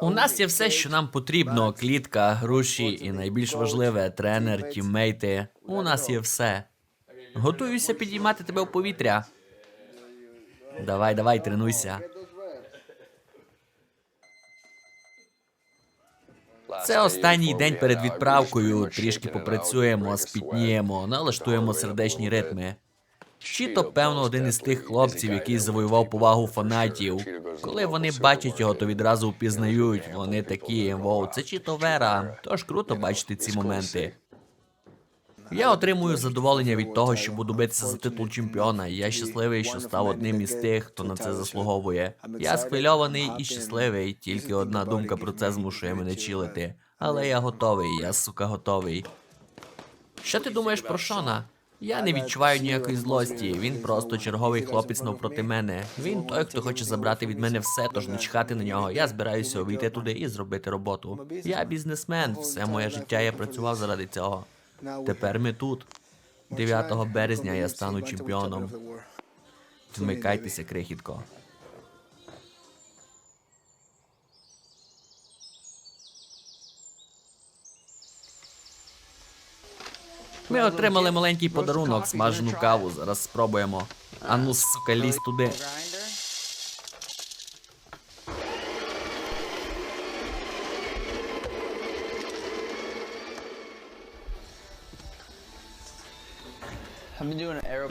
У нас є все, що нам потрібно: клітка, гроші і найбільш важливе тренер, тіммейти. У нас є все. Готуюся підіймати тебе в повітря. Давай, давай, тренуйся. Це останній день перед відправкою. Трішки попрацюємо, спітніємо, налаштуємо сердечні ритми. Чіто, певно, один із тих хлопців, який завоював повагу фанатів. Коли вони бачать його, то відразу впізнають. Вони такі, воу, це Чіто Вера. Тож круто бачити ці моменти. Я отримую задоволення від того, що буду битися за титул чемпіона. Я щасливий, що став одним із тих, хто на це заслуговує. Я схвильований і щасливий. Тільки одна думка про це змушує мене чилити. Але я готовий, я сука готовий. Що ти думаєш про Шона? Я не відчуваю ніякої злості. Він просто черговий хлопець навпроти мене. Він той, хто хоче забрати від мене все, тож не чхати на нього. Я збираюся увійти туди і зробити роботу. Я бізнесмен, все моє життя я працював заради цього. Тепер ми тут. 9 березня я стану чемпіоном. Вмикайтеся, крихітко. Ми отримали маленький подарунок, смажену каву. Зараз спробуємо. Ану, сука, лізь туди.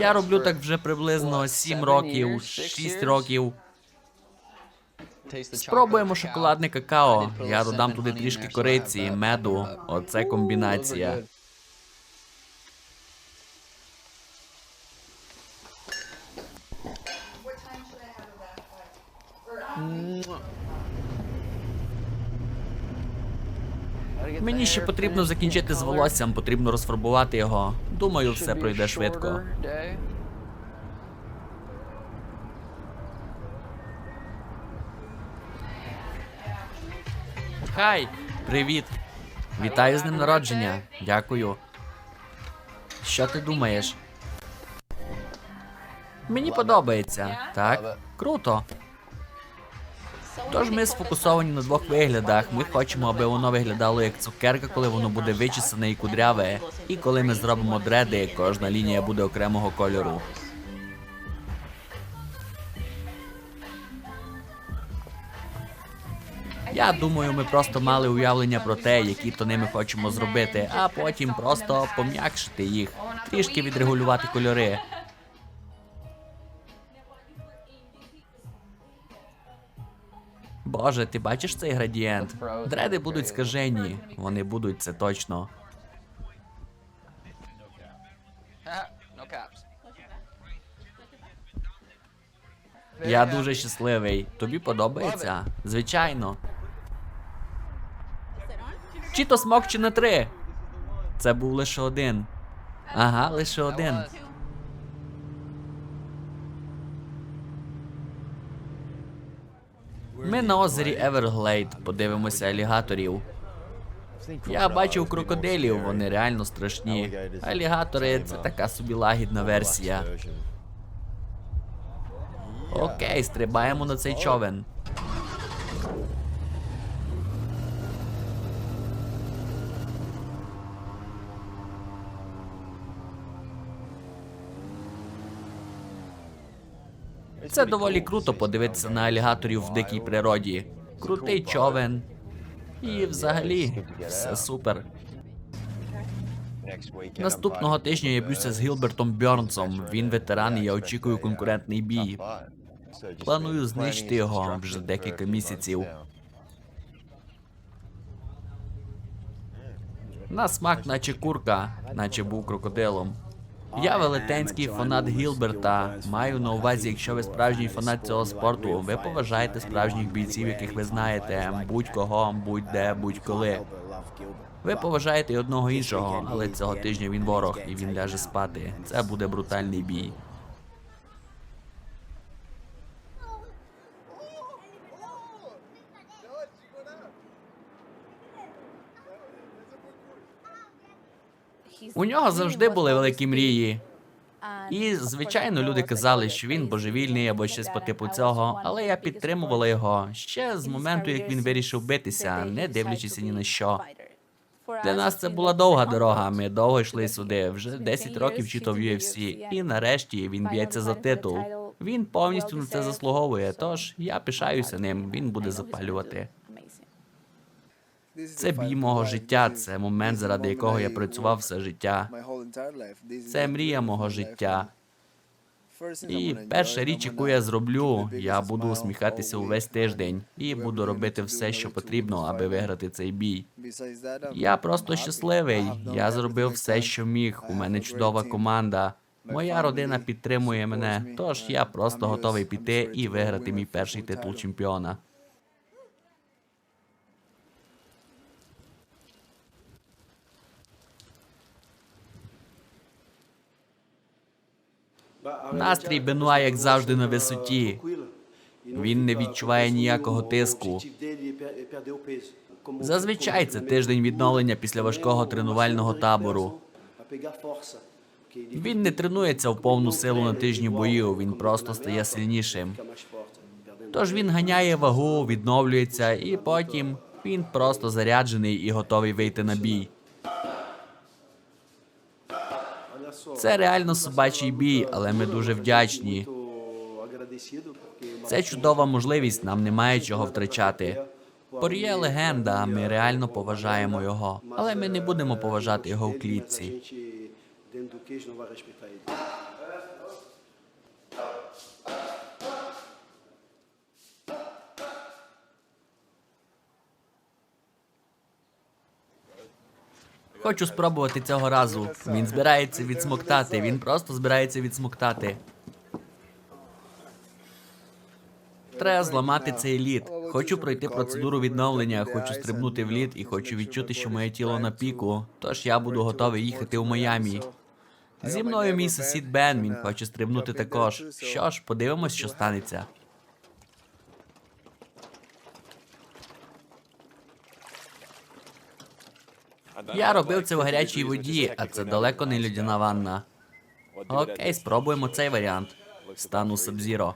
Я роблю так вже приблизно 7 років, 6 років. Спробуємо шоколадне какао. Я додам туди трішки кориці, меду. Оце комбінація. Мені ще потрібно закінчити з волоссям, потрібно розфарбувати його. Думаю, все пройде швидко. Хай! Привіт! Вітаю з днем народження. Дякую. Що ти думаєш? Мені подобається. Так? Круто. Тож ми сфокусовані на двох виглядах. Ми хочемо, аби воно виглядало як цукерка, коли воно буде вичесане і кудряве. І коли ми зробимо дреди, кожна лінія буде окремого кольору. Я думаю, ми просто мали уявлення про те, які тони ми хочемо зробити, а потім просто пом'якшити їх, трішки відрегулювати кольори. Боже, ти бачиш цей градієнт? Дреди будуть скажені. Вони будуть це точно. Я дуже щасливий. Тобі подобається? Звичайно. Чи то смок, чи не три? Це був лише один. Ага, лише один. Ми на озері Еверглейд подивимося алігаторів. Я бачив крокодилів, вони реально страшні. Алігатори це така собі лагідна версія. Окей, стрибаємо на цей човен. Це доволі круто подивитися на алігаторів в дикій природі. Крутий човен. І взагалі, все супер. Наступного тижня я б'юся з Гілбертом Бьорнсом. Він ветеран, і я очікую конкурентний бій. Планую знищити його вже декілька місяців. На смак, наче курка, наче був крокодилом. Я велетенський фанат Гілберта. Маю на увазі, якщо ви справжній фанат цього спорту, ви поважаєте справжніх бійців, яких ви знаєте, будь-кого, будь-де, будь-коли. Ви поважаєте й одного іншого, але цього тижня він ворог і він ляже спати. Це буде брутальний бій. У нього завжди були великі мрії. І звичайно, люди казали, що він божевільний або щось по типу цього, але я підтримувала його ще з моменту, як він вирішив битися, не дивлячись ні на що. Для нас це була довга дорога. Ми довго йшли сюди, вже 10 років чи то в UFC. І нарешті він б'ється за титул. Він повністю на це заслуговує. Тож я пишаюся ним. Він буде запалювати. Це бій мого життя. Це момент, заради якого я працював все життя. Це мрія мого життя. І перша річ, яку я зроблю, я буду усміхатися увесь тиждень і буду робити все, що потрібно, аби виграти цей бій. Я просто щасливий. Я зробив все, що міг. У мене чудова команда. Моя родина підтримує мене. Тож я просто готовий піти і виграти мій перший титул чемпіона. Настрій Бенуа, як завжди, на висоті. Він не відчуває ніякого тиску. Зазвичай це тиждень відновлення після важкого тренувального табору. Він не тренується в повну силу на тижні бою, він просто стає сильнішим. Тож він ганяє вагу, відновлюється, і потім він просто заряджений і готовий вийти на бій. Це реально собачий бій, але ми дуже вдячні. Це чудова можливість, нам немає чого втрачати. Пор'є легенда, ми реально поважаємо його, але ми не будемо поважати його в клітці. Хочу спробувати цього разу. Він збирається відсмоктати. Він просто збирається відсмоктати. Треба зламати цей лід. Хочу пройти процедуру відновлення, хочу стрибнути в лід і хочу відчути, що моє тіло на піку. Тож я буду готовий їхати у Майамі. Зі мною мій сусід Бен, він хоче стрибнути також. Що ж, подивимось, що станеться. Я робив це в гарячій воді, а це далеко не людяна ванна. Окей, спробуємо цей варіант. Стану Сабзіро.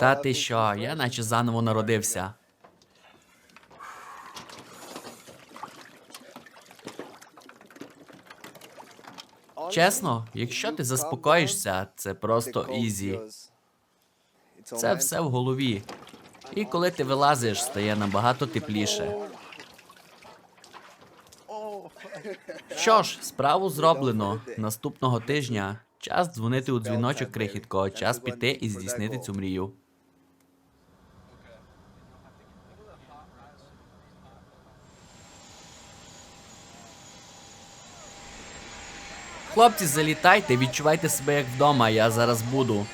Та ти що, я наче заново народився. Чесно, якщо ти заспокоїшся, це просто ізі. Це все в голові. І коли ти вилазиш, стає набагато тепліше. Що ж, справу зроблено. Наступного тижня час дзвонити у дзвіночок крихітко, час піти і здійснити цю мрію. Хлопці, залітайте, відчувайте себе як вдома, я зараз буду.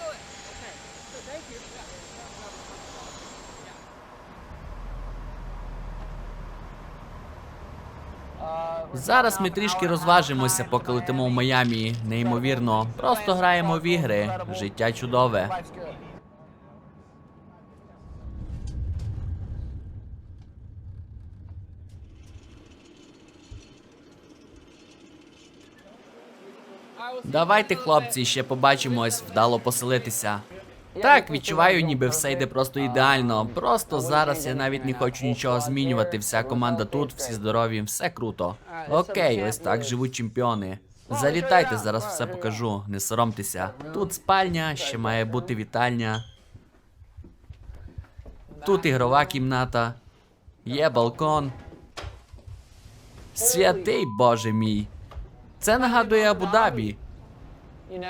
Зараз ми трішки розважимося, поки летимо в Майамі. Неймовірно. Просто граємо в ігри. Життя чудове. Давайте, хлопці, ще побачимось, вдало поселитися. Так, відчуваю, ніби все йде просто ідеально. Просто зараз я навіть не хочу нічого змінювати. Вся команда тут, всі здорові, все круто. Окей, ось так живуть чемпіони. Залітайте, зараз все покажу. Не соромтеся. Тут спальня, ще має бути вітальня. Тут ігрова кімната. Є балкон. Святий Боже мій. Це нагадує Абу-Дабі.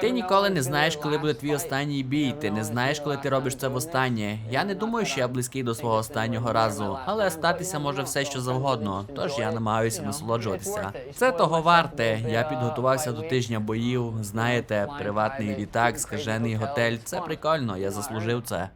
Ти ніколи не знаєш, коли буде твій останній бій. Ти не знаєш, коли ти робиш це востаннє. Я не думаю, що я близький до свого останнього разу, але статися може все, що завгодно. Тож я намагаюся насолоджуватися. Це того варте. Я підготувався до тижня боїв. Знаєте, приватний літак, скажений готель. Це прикольно. Я заслужив це.